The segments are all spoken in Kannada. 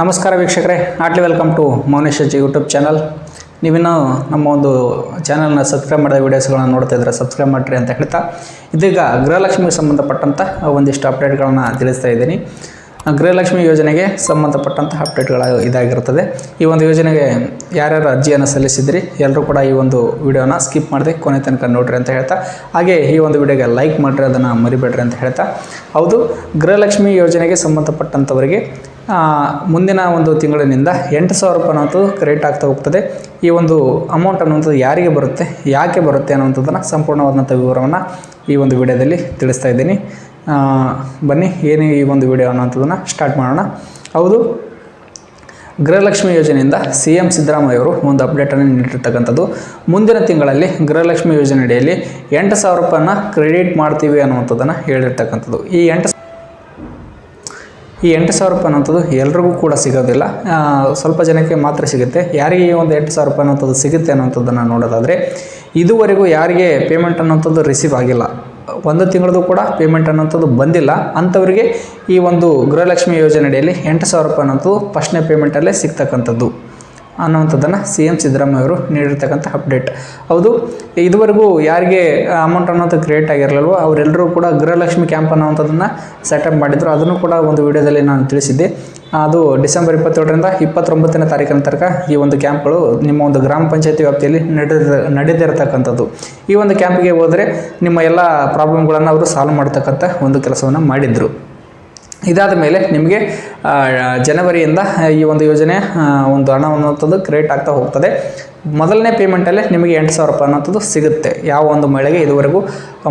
ನಮಸ್ಕಾರ ವೀಕ್ಷಕರೇ ನಾಟ್ಲಿ welcome to Mounesh ji YouTube channel. ನೀವಿನ್ನೂ ನಮ್ಮ ಒಂದು ಚಾನಲ್ನ ಸಬ್ಸ್ಕ್ರೈಬ್ ಮಾಡಿದ ವೀಡಿಯೋಸ್ಗಳನ್ನ ನೋಡ್ತಾ ಇದ್ದರೆ ಸಬ್ಸ್ಕ್ರೈಬ್ ಮಾಡಿರಿ ಅಂತ ಹೇಳ್ತಾ, ಇದೀಗ ಗೃಹಲಕ್ಷ್ಮಿಗೆ ಸಂಬಂಧಪಟ್ಟಂಥ ಒಂದಿಷ್ಟು ಅಪ್ಡೇಟ್ಗಳನ್ನು ತಿಳಿಸ್ತಾ ಇದ್ದೀನಿ. ಗೃಹಲಕ್ಷ್ಮಿ ಯೋಜನೆಗೆ ಸಂಬಂಧಪಟ್ಟಂಥ ಅಪ್ಡೇಟ್ಗಳ ಇದಾಗಿರುತ್ತದೆ ಈ ಒಂದು ಯೋಜನೆಗೆ ಯಾರ್ಯಾರು ಅರ್ಜಿಯನ್ನು ಸಲ್ಲಿಸಿದ್ರಿ ಎಲ್ಲರೂ ಕೂಡ ಈ ಒಂದು ವಿಡಿಯೋನ ಸ್ಕಿಪ್ ಮಾಡಿದೆ ಕೊನೆ ತನಕ ನೋಡ್ರಿ ಅಂತ ಹೇಳ್ತಾ, ಹಾಗೆ ಈ ಒಂದು ವಿಡಿಯೋಗೆ ಲೈಕ್ ಮಾಡಿರಿ, ಅದನ್ನು ಮರಿಬೇಡ್ರಿ ಅಂತ ಹೇಳ್ತಾ. ಹೌದು, ಗೃಹಲಕ್ಷ್ಮಿ ಯೋಜನೆಗೆ ಸಂಬಂಧಪಟ್ಟಂಥವರಿಗೆ ಮುಂದಿನ ಒಂದು ತಿಂಗಳಿನಿಂದ ಎಂಟು ಸಾವಿರ ರೂಪಾಯಿ ಅನ್ನೋದು ಕ್ರೆಡಿಟ್ ಆಗ್ತಾ ಹೋಗ್ತದೆ. ಈ ಒಂದು ಅಮೌಂಟ್ ಅನ್ನುವಂಥದ್ದು ಯಾರಿಗೆ ಬರುತ್ತೆ, ಯಾಕೆ ಬರುತ್ತೆ ಅನ್ನುವಂಥದ್ದನ್ನು ಸಂಪೂರ್ಣವಾದಂಥ ವಿವರವನ್ನು ಈ ಒಂದು ವಿಡಿಯೋದಲ್ಲಿ ತಿಳಿಸ್ತಾ ಇದ್ದೀನಿ. ಬನ್ನಿ, ಏನೇ ಈ ಒಂದು ವಿಡಿಯೋ ಅನ್ನೋಂಥದ್ದನ್ನು ಸ್ಟಾರ್ಟ್ ಮಾಡೋಣ. ಹೌದು, ಗೃಹಲಕ್ಷ್ಮಿ ಯೋಜನೆಯಿಂದ ಸಿ ಎಂ ಸಿದ್ದರಾಮಯ್ಯವರು ಒಂದು ಅಪ್ಡೇಟನ್ನು ನೀಡಿರ್ತಕ್ಕಂಥದ್ದು. ಮುಂದಿನ ತಿಂಗಳಲ್ಲಿ ಗೃಹಲಕ್ಷ್ಮಿ ಯೋಜನೆ ಅಡಿಯಲ್ಲಿ ಎಂಟು ಸಾವಿರ ರೂಪಾಯಿನ ಕ್ರೆಡಿಟ್ ಮಾಡ್ತೀವಿ ಅನ್ನುವಂಥದ್ದನ್ನು ಹೇಳಿರ್ತಕ್ಕಂಥದ್ದು. ಈ ಎಂಟು ಈ ಎಂಟು ಸಾವಿರ ರೂಪಾಯಿ ಅನ್ನೋಂಥದ್ದು ಎಲ್ರಿಗೂ ಕೂಡ ಸಿಗೋದಿಲ್ಲ. ಸ್ವಲ್ಪ ಜನಕ್ಕೆ ಮಾತ್ರ ಸಿಗುತ್ತೆ. ಯಾರಿಗೆ ಈ ಒಂದು ಎಂಟು ಸಾವಿರ ರೂಪಾಯಿ ಅನ್ನೋಂಥದ್ದು ಸಿಗುತ್ತೆ ಅನ್ನೋಂಥದ್ದನ್ನು ನೋಡೋದಾದರೆ, ಇದುವರೆಗೂ ಯಾರಿಗೆ ಪೇಮೆಂಟ್ ಅನ್ನೋಂಥದ್ದು ರಿಸೀವ್ ಆಗಿಲ್ಲ. ಒಂದು ತಿಂಗಳದು ಕೂಡ ಪೇಮೆಂಟ್ ಅನ್ನೋಂಥದ್ದು ಬಂದಿಲ್ಲ. ಅಂಥವರಿಗೆ ಈ ಒಂದು ಗೃಹಲಕ್ಷ್ಮಿ ಯೋಜನೆ ಅಡಿಯಲ್ಲಿ ಎಂಟು ಸಾವಿರ ರೂಪಾಯಿ ಅನ್ನೋಂಥದ್ದು ಫಸ್ಟ್ನೇ ಪೇಮೆಂಟಲ್ಲೇ ಸಿಗ್ತಕ್ಕಂಥದ್ದು. ಅನ್ನುವಂಥದ್ದನ್ನು ಸಿ ಎಂ ಸಿದ್ದರಾಮಯ್ಯ ಅವರು ನೀಡಿರ್ತಕ್ಕಂಥ ಅಪ್ಡೇಟ್ ಹೌದು, ಇದುವರೆಗೂ ಯಾರಿಗೆ ಅಮೌಂಟ್ ಅನ್ನೋದು ಕ್ರಿಯೇಟ್ ಆಗಿರಲಿಲ್ವೋ ಅವರೆಲ್ಲರೂ ಕೂಡ ಗೃಹಲಕ್ಷ್ಮಿ ಕ್ಯಾಂಪ್ ಅನ್ನೋವಂಥದ್ದನ್ನು ಸೆಟಪ್ ಮಾಡಿದ್ರು. ಅದನ್ನು ಕೂಡ ಒಂದು ವಿಡಿಯೋದಲ್ಲಿ ನಾನು ತಿಳಿಸಿದ್ದೆ. ಅದು ಡಿಸೆಂಬರ್ ಇಪ್ಪತ್ತೇಳರಿಂದ ಇಪ್ಪತ್ತೊಂಬತ್ತನೇ ತಾರೀಕಿನ ತನಕ ಈ ಒಂದು ಕ್ಯಾಂಪ್ಗಳು ನಿಮ್ಮ ಒಂದು ಗ್ರಾಮ ಪಂಚಾಯತಿ ವ್ಯಾಪ್ತಿಯಲ್ಲಿ ನಡೆದ, ನಡೆದಿರತಕ್ಕಂಥದ್ದು. ಈ ಒಂದು ಕ್ಯಾಂಪ್ಗೆ ಹೋದರೆ ನಿಮ್ಮ ಎಲ್ಲ ಪ್ರಾಬ್ಲಮ್ಗಳನ್ನು ಅವರು ಸಾಲ್ವ್ ಮಾಡ್ತಕ್ಕಂಥ ಒಂದು ಕೆಲಸವನ್ನು ಮಾಡಿದರು. ಇದಾದ ಮೇಲೆ ನಿಮಗೆ ಜನವರಿಯಿಂದ ಈ ಒಂದು ಯೋಜನೆ ಒಂದು ಹಣ ಅನ್ನುವಂಥದ್ದು ಕ್ರಿಯೇಟ್ ಆಗ್ತಾ ಹೋಗ್ತದೆ. ಮೊದಲನೇ ಪೇಮೆಂಟಲ್ಲೇ ನಿಮಗೆ ಎಂಟು ಸಾವಿರ ರೂಪಾಯಿ ಅನ್ನೋಂಥದ್ದು ಸಿಗುತ್ತೆ. ಯಾವ ಒಂದು ಮಹಿಳೆಗೆ ಇದುವರೆಗೂ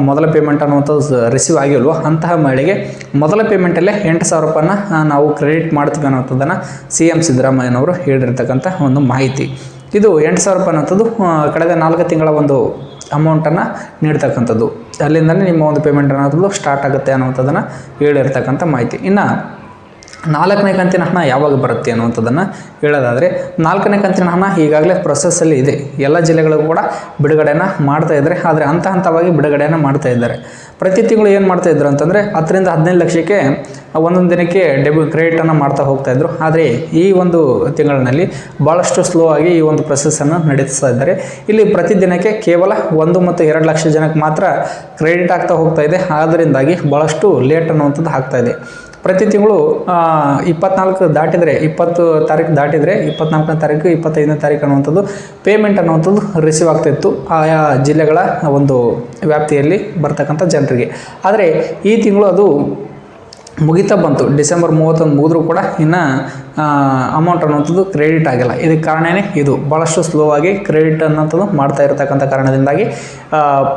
ಮೊದಲ ಪೇಮೆಂಟ್ ಅನ್ನುವಂಥದ್ದು ರಿಸೀವ್ ಆಗಿಲ್ವೋ ಅಂತಹ ಮಹಿಳೆಗೆ ಮೊದಲ ಪೇಮೆಂಟಲ್ಲೇ ಎಂಟು ಸಾವಿರ ರೂಪಾಯಿನ ನಾವು ಕ್ರೆಡಿಟ್ ಮಾಡ್ತೀವಿ ಅನ್ನೋಂಥದ್ದನ್ನು ಸಿ ಎಂ ಸಿದ್ದರಾಮಯ್ಯನವರು ಹೇಳಿರ್ತಕ್ಕಂಥ ಒಂದು ಮಾಹಿತಿ. ಇದು ಎಂಟು ಸಾವಿರ ರೂಪಾಯಿ ಅನ್ನೋಂಥದ್ದು ಆ, ಕಳೆದ ನಾಲ್ಕು ತಿಂಗಳ ಒಂದು ಅಮೌಂಟನ್ನು ನೀಡ್ತಕ್ಕಂಥದ್ದು. ಅಲ್ಲಿಂದಲೇ ನಿಮ್ಮ ಒಂದು ಪೇಮೆಂಟ್ ಅನ್ನೋದು ಸ್ಟಾರ್ಟ್ ಆಗುತ್ತೆ ಅನ್ನುವಂಥದ್ದನ್ನು ಹೇಳಿರ್ತಕ್ಕಂಥ ಮಾಹಿತಿ. ಇನ್ನು ನಾಲ್ಕನೇ ಕಂತಿನ ಹಣ ಯಾವಾಗ ಬರುತ್ತೆ ಅನ್ನುವಂಥದ್ದನ್ನು ಹೇಳೋದಾದರೆ, ನಾಲ್ಕನೇ ಕಂತಿನ ಹಣ ಈಗಾಗಲೇ ಪ್ರೊಸೆಸ್ಸಲ್ಲಿ ಇದೆ. ಎಲ್ಲ ಜಿಲ್ಲೆಗಳಿಗೂ ಕೂಡ ಬಿಡುಗಡೆನ ಮಾಡ್ತಾ ಇದ್ದಾರೆ. ಆದರೆ ಹಂತ ಹಂತವಾಗಿ ಬಿಡುಗಡೆಯನ್ನು ಮಾಡ್ತಾ ಇದ್ದಾರೆ. ಪ್ರತಿ ತಿಂಗಳು ಏನು ಮಾಡ್ತಾ ಇದ್ರು ಅಂತಂದರೆ, ಹತ್ತರಿಂದ ಹದಿನೈದು ಲಕ್ಷಕ್ಕೆ ಒಂದೊಂದು ದಿನಕ್ಕೆ ಡೆಬಿ ಕ್ರೆಡಿಟನ್ನು ಮಾಡ್ತಾ ಹೋಗ್ತಾ ಇದ್ರು. ಆದರೆ ಈ ಒಂದು ತಿಂಗಳಿನಲ್ಲಿ ಭಾಳಷ್ಟು ಸ್ಲೋ ಆಗಿ ಈ ಒಂದು ಪ್ರೊಸೆಸನ್ನು ನಡೆಸ್ತಾ ಇದ್ದಾರೆ. ಇಲ್ಲಿ ಪ್ರತಿ ದಿನಕ್ಕೆ ಕೇವಲ ಒಂದು ಮತ್ತು ಎರಡು ಲಕ್ಷ ಜನಕ್ಕೆ ಮಾತ್ರ ಕ್ರೆಡಿಟ್ ಆಗ್ತಾ ಹೋಗ್ತಾ ಇದೆ. ಆದ್ದರಿಂದಾಗಿ ಭಾಳಷ್ಟು ಲೇಟ್ ಅನ್ನುವಂಥದ್ದು ಆಗ್ತಾ ಇದೆ. ಪ್ರತಿ ತಿಂಗಳು ಇಪ್ಪತ್ನಾಲ್ಕು ದಾಟಿದರೆ, ಇಪ್ಪತ್ತು ತಾರೀಕು ದಾಟಿದರೆ, ಇಪ್ಪತ್ನಾಲ್ಕನೇ ತಾರೀಕು, ಇಪ್ಪತ್ತೈದನೇ ತಾರೀಕು ಅನ್ನುವಂಥದ್ದು ಪೇಮೆಂಟ್ ಅನ್ನುವಂಥದ್ದು ರಿಸೀವ್ ಆಗ್ತಾಯಿತ್ತು ಆಯಾ ಜಿಲ್ಲೆಗಳ ಒಂದು ವ್ಯಾಪ್ತಿಯಲ್ಲಿ ಬರ್ತಕ್ಕಂಥ ಜನರಿಗೆ. ಆದರೆ ಈ ತಿಂಗಳು ಅದು ಮುಗಿತಾ ಬಂತು. ಡಿಸೆಂಬರ್ ಮೂವತ್ತೊಂದು ಮುಗಿದ್ರೂ ಕೂಡ ಇನ್ನು ಅಮೌಂಟ್ ಅನ್ನುವಂಥದ್ದು ಕ್ರೆಡಿಟ್ ಆಗಿಲ್ಲ. ಇದಕ್ಕೆ ಕಾರಣವೇ ಇದು ಭಾಳಷ್ಟು ಸ್ಲೋ ಆಗಿ ಕ್ರೆಡಿಟ್ ಅನ್ನೋಂಥದ್ದು ಮಾಡ್ತಾ ಇರತಕ್ಕಂಥ ಕಾರಣದಿಂದಾಗಿ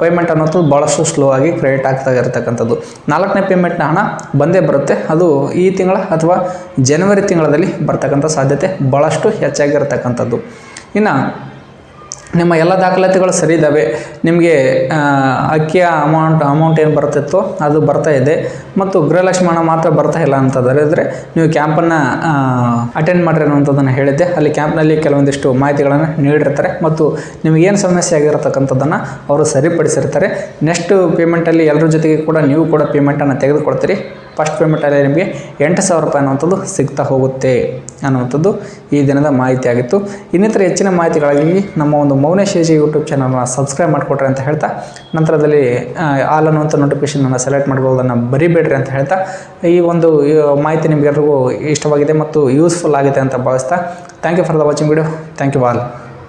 ಪೇಮೆಂಟ್ ಅನ್ನೋಂಥದ್ದು ಭಾಳಷ್ಟು ಸ್ಲೋ ಆಗಿ ಕ್ರೆಡಿಟ್ ಆಗ್ತಾ ಇರತಕ್ಕಂಥದ್ದು. ನಾಲ್ಕನೇ ಪೇಮೆಂಟ್ನ ಹಣ ಬಂದೇ ಬರುತ್ತೆ. ಅದು ಈ ತಿಂಗಳ ಅಥವಾ ಜನವರಿ ತಿಂಗಳಲ್ಲಿ ಬರ್ತಕ್ಕಂಥ ಸಾಧ್ಯತೆ ಭಾಳಷ್ಟು ಹೆಚ್ಚಾಗಿರ್ತಕ್ಕಂಥದ್ದು. ಇನ್ನು ನಿಮ್ಮ ಎಲ್ಲ ದಾಖಲಾತಿಗಳು ಸರಿ ಇದ್ದಾವೆ, ನಿಮಗೆ ಅಕ್ಕಿಯ ಅಮೌಂಟ್ ಅಮೌಂಟ್ ಏನು ಬರ್ತಿತ್ತು ಅದು ಬರ್ತಾ ಇದೆ, ಮತ್ತು ಗೃಹಲಕ್ಷ್ಮಿ ಹಣ ಮಾತ್ರ ಬರ್ತಾ ಇಲ್ಲ ಅಂತಂದರೆ ನೀವು ಕ್ಯಾಂಪನ್ನು ಅಟೆಂಡ್ ಮಾಡಿರಿ ಅನ್ನೋಂಥದ್ದನ್ನು ಹೇಳಿದ್ದೆ. ಅಲ್ಲಿ ಕ್ಯಾಂಪ್ನಲ್ಲಿ ಕೆಲವೊಂದಿಷ್ಟು ಮಾಹಿತಿಗಳನ್ನು ನೀಡಿರ್ತಾರೆ, ಮತ್ತು ನಿಮಗೇನು ಸಮಸ್ಯೆ ಆಗಿರತಕ್ಕಂಥದ್ದನ್ನು ಅವರು ಸರಿಪಡಿಸಿರ್ತಾರೆ. ನೆಕ್ಸ್ಟ್ ಪೇಮೆಂಟಲ್ಲಿ ಎಲ್ಲರ ಜೊತೆಗೆ ಕೂಡ ನೀವು ಕೂಡ ಪೇಮೆಂಟನ್ನು ತೆಗೆದುಕೊಳ್ತೀರಿ. ಫಸ್ಟ್ ಪೇಮೆಂಟಲ್ಲಿ ನಿಮಗೆ ಎಂಟು ಸಾವಿರ ರೂಪಾಯಿ ಅನ್ನುವಂಥದ್ದು ಸಿಗ್ತಾ ಹೋಗುತ್ತೆ ಅನ್ನುವಂಥದ್ದು ಈ ದಿನದ ಮಾಹಿತಿ ಆಗಿತ್ತು. ಇನ್ನಿತರ ಹೆಚ್ಚಿನ ಮಾಹಿತಿಗಳಿಗಾಗಿ ನಮ್ಮ ಒಂದು ಮೌನೇಶ್ ಎಜಿ ಯೂಟ್ಯೂಬ್ ಚಾನಲ್ನ ಸಬ್ಸ್ಕ್ರೈಬ್ ಮಾಡಿಕೊಟ್ರೆ ಅಂತ ಹೇಳ್ತಾ, ನಂತರದಲ್ಲಿ ಆಲ್ ಅನ್ನುವಂಥ ನೋಟಿಫಿಕೇಷನನ್ನು ಸೆಲೆಕ್ಟ್ ಮಾಡ್ಬೋದನ್ನು ಬರಿಬೇಡ್ರಿ ಅಂತ ಹೇಳ್ತಾ, ಈ ಒಂದು ಮಾಹಿತಿ ನಿಮಗೆಲ್ರಿಗೂ ಇಷ್ಟವಾಗಿದೆ ಮತ್ತು ಯೂಸ್ಫುಲ್ ಆಗಿದೆ ಅಂತ ಭಾವಿಸ್ತಾ thank you for the watching video thank you all